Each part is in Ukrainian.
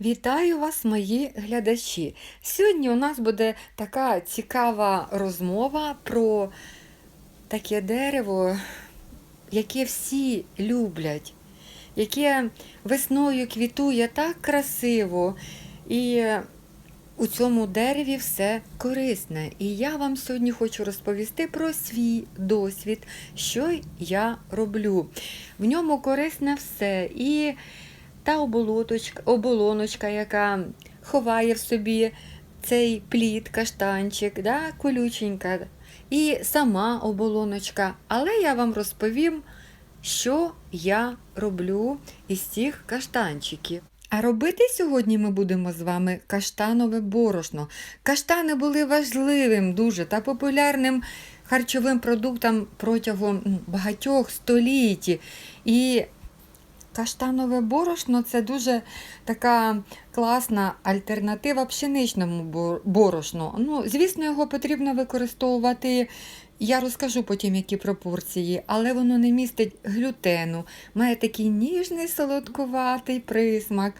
Вітаю вас, мої глядачі. Сьогодні у нас буде така цікава розмова про таке дерево, яке всі люблять, яке весною квітує так красиво. І у цьому дереві все корисне. І я вам сьогодні хочу розповісти про свій досвід, що я роблю. В ньому корисне все. І та оболоночка, яка ховає в собі цей плід, каштанчик, да, колюченька, і сама оболоночка. Але я вам розповім, що я роблю із цих каштанчиків. А робити сьогодні ми будемо з вами каштанове борошно. Каштани були важливим дуже та популярним харчовим продуктом протягом багатьох століть. І Каштанове борошно це дуже така класна альтернатива пшеничному борошну. Ну, звісно, його потрібно використовувати. Я розкажу потім, які пропорції, але воно не містить глютену, має такий ніжний солодкуватий присмак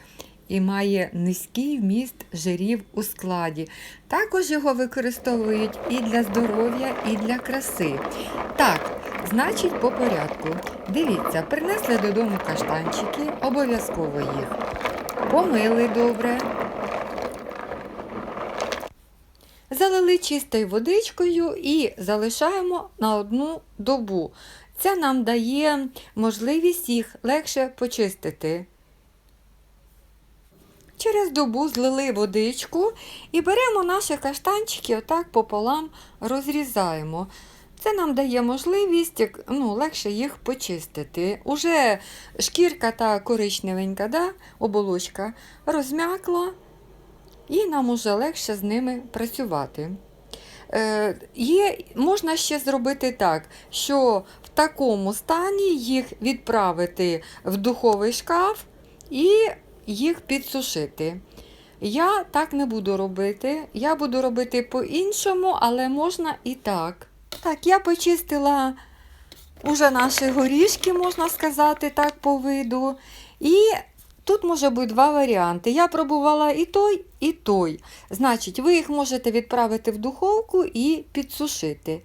і має низький вміст жирів у складі. Також його використовують і для здоров'я, і для краси. Так, значить, по порядку. Дивіться, принесли додому каштанчики, обов'язково їх. Помили добре. Залили чистою водичкою і залишаємо на одну добу. Це нам дає можливість їх легше почистити. Через добу злили водичку і беремо наші каштанчики, отак пополам розрізаємо. Це нам дає можливість ну, легше їх почистити. Уже шкірка та коричневенька, да, оболочка розм'якла, і нам уже легше з ними працювати. Е, є, можна ще зробити так, що в такому стані їх відправити в духовий шкаф і їх підсушити. Я так не буду робити. Я буду робити по-іншому, але можна і так. Так, я почистила уже наші горішки, можна сказати, так по виду. І тут може бути два варіанти. Я пробувала і той, і той. Значить, ви їх можете відправити в духовку і підсушити.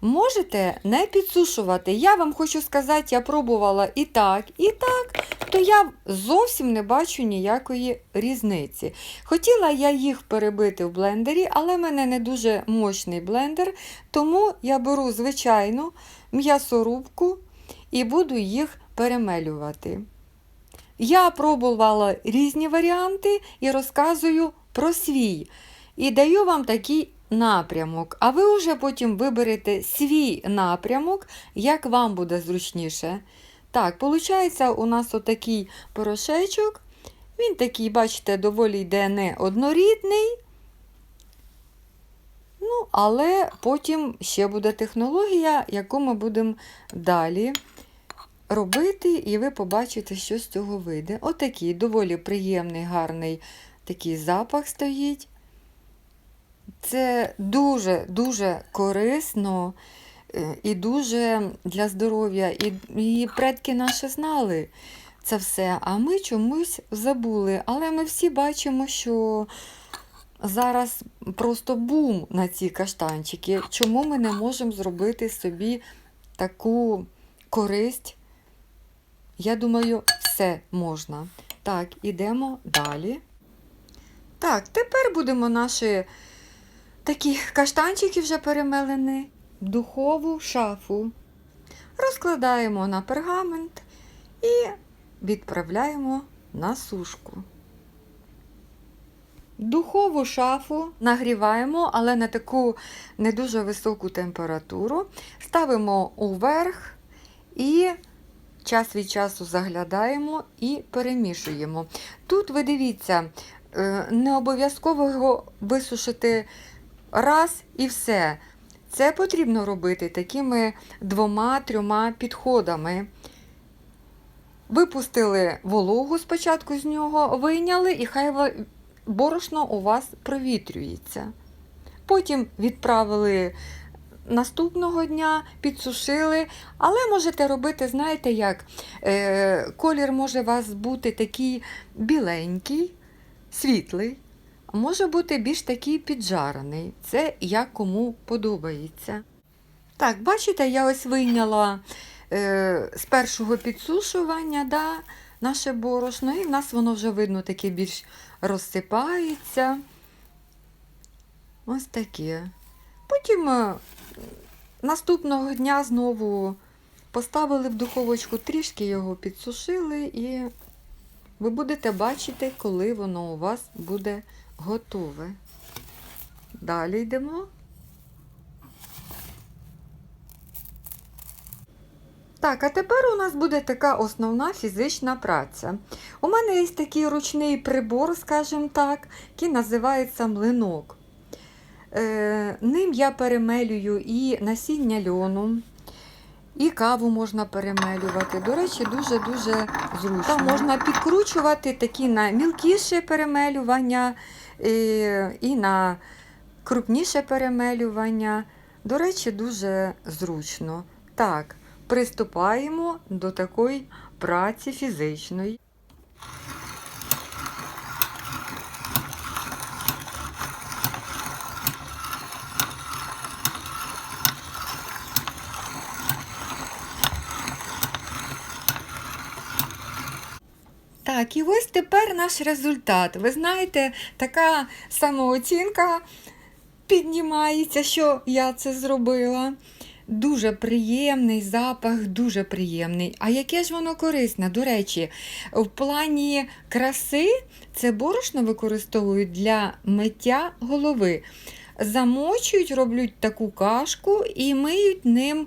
Можете не підсушувати. Я вам хочу сказати, я пробувала і так, і так, то я зовсім не бачу ніякої різниці. Хотіла я їх перебити в блендері, але в мене не дуже мощний блендер, тому я беру звичайну м'ясорубку і буду їх перемелювати. Я пробувала різні варіанти і розказую про свій. І даю вам такий напрямок. А ви вже потім виберете свій напрямок, як вам буде зручніше. Так, виходить, у нас отакий порошечок. Він такий, бачите, доволі йде не однорідний. Ну, але потім ще буде технологія, яку ми будемо далі робити, і ви побачите, що з цього вийде. Отакий доволі приємний, гарний такий запах стоїть. Це дуже-дуже корисно е, і дуже для здоров'я. І, і предки наші знали це все, а ми чомусь забули. Але ми всі бачимо, що зараз просто бум на ці каштанчики. Чому ми не можемо зробити собі таку користь? Я думаю, все можна. Так, ідемо далі. Так, тепер будемо наші такі каштанчики вже перемелені духову шафу. Розкладаємо на пергамент і відправляємо на сушку. Духову шафу нагріваємо, але на таку не дуже високу температуру. Ставимо уверх і час від часу заглядаємо і перемішуємо. Тут ви дивіться, е, не обов'язково його висушити раз і все. Це потрібно робити такими двома-трьома підходами. Випустили вологу спочатку з нього, вийняли, і хай борошно у вас провітрюється. Потім відправили наступного дня, підсушили, але можете робити, знаєте як, е, колір може у вас бути такий біленький, світлий, може бути більш такий піджарений. Це як кому подобається. Так, бачите, я ось вийняла е, з першого підсушування да, наше борошно, і в нас воно вже видно таке більш розсипається. Ось таке. Потім е, наступного дня знову поставили в духовочку, трішки його підсушили, і ви будете бачити, коли воно у вас буде готове. Далі йдемо. Так, а тепер у нас буде така основна фізична праця. У мене є такий ручний прибор, скажімо так, який називається млинок. Е, ним я перемелюю і насіння льону, і каву можна перемелювати. До речі, дуже-дуже зручно. Там можна підкручувати такі на мілкіше перемелювання е, і на крупніше перемелювання. До речі, дуже зручно. Так, приступаємо до такої праці фізичної. Так, і ось тепер наш результат. Ви знаєте, така самооцінка піднімається, що я це зробила. Дуже приємний запах, дуже приємний. А яке ж воно корисне? До речі, в плані краси це борошно використовують для миття голови. Замочують, роблять таку кашку і миють ним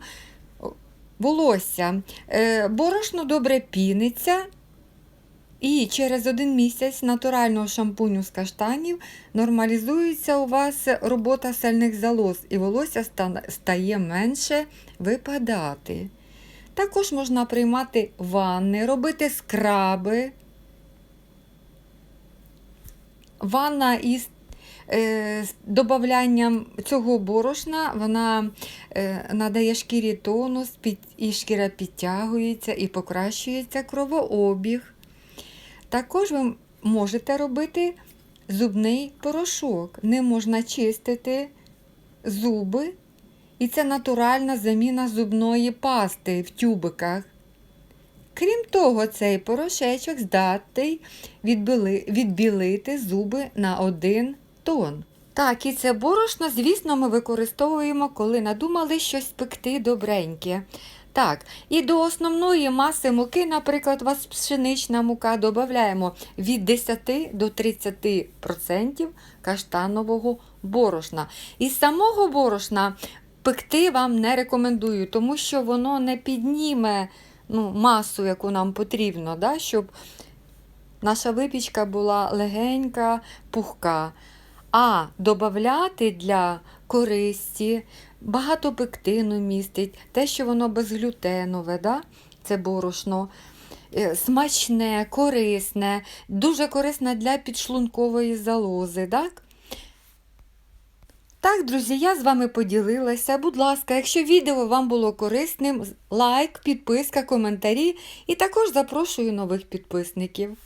волосся. Е, Борошно добре піниться. І через один місяць натурального шампуню з каштанів нормалізується у вас робота сальних залоз, і волосся стає менше випадати. Також можна приймати ванни, робити скраби. Ванна із е, з додаванням цього борошна вона е, надає шкірі тонус, під, і шкіра підтягується і покращується кровообіг. Також ви можете робити зубний порошок. Ним можна чистити зуби, і це натуральна заміна зубної пасти в тюбиках. Крім того, цей порошечок здатний відбіли, відбілити зуби на один тон. Так, і це борошно, звісно, ми використовуємо, коли надумали щось пекти добреньке. Так, і до основної маси муки, наприклад, у вас пшенична мука, додаємо від 10 до 30% каштанового борошна. Із самого борошна пекти вам не рекомендую, тому що воно не підніме ну, масу, яку нам потрібно, да, щоб наша випічка була легенька, пухка. А додати для користі багато пектину містить, те, що воно безглютенове, да? це борошно. е, Смачне, корисне, дуже корисне для підшлункової залози. Так? Так, друзі, я з вами поділилася. Будь ласка, якщо відео вам було корисним, лайк, підписка, коментарі і також запрошую нових підписників.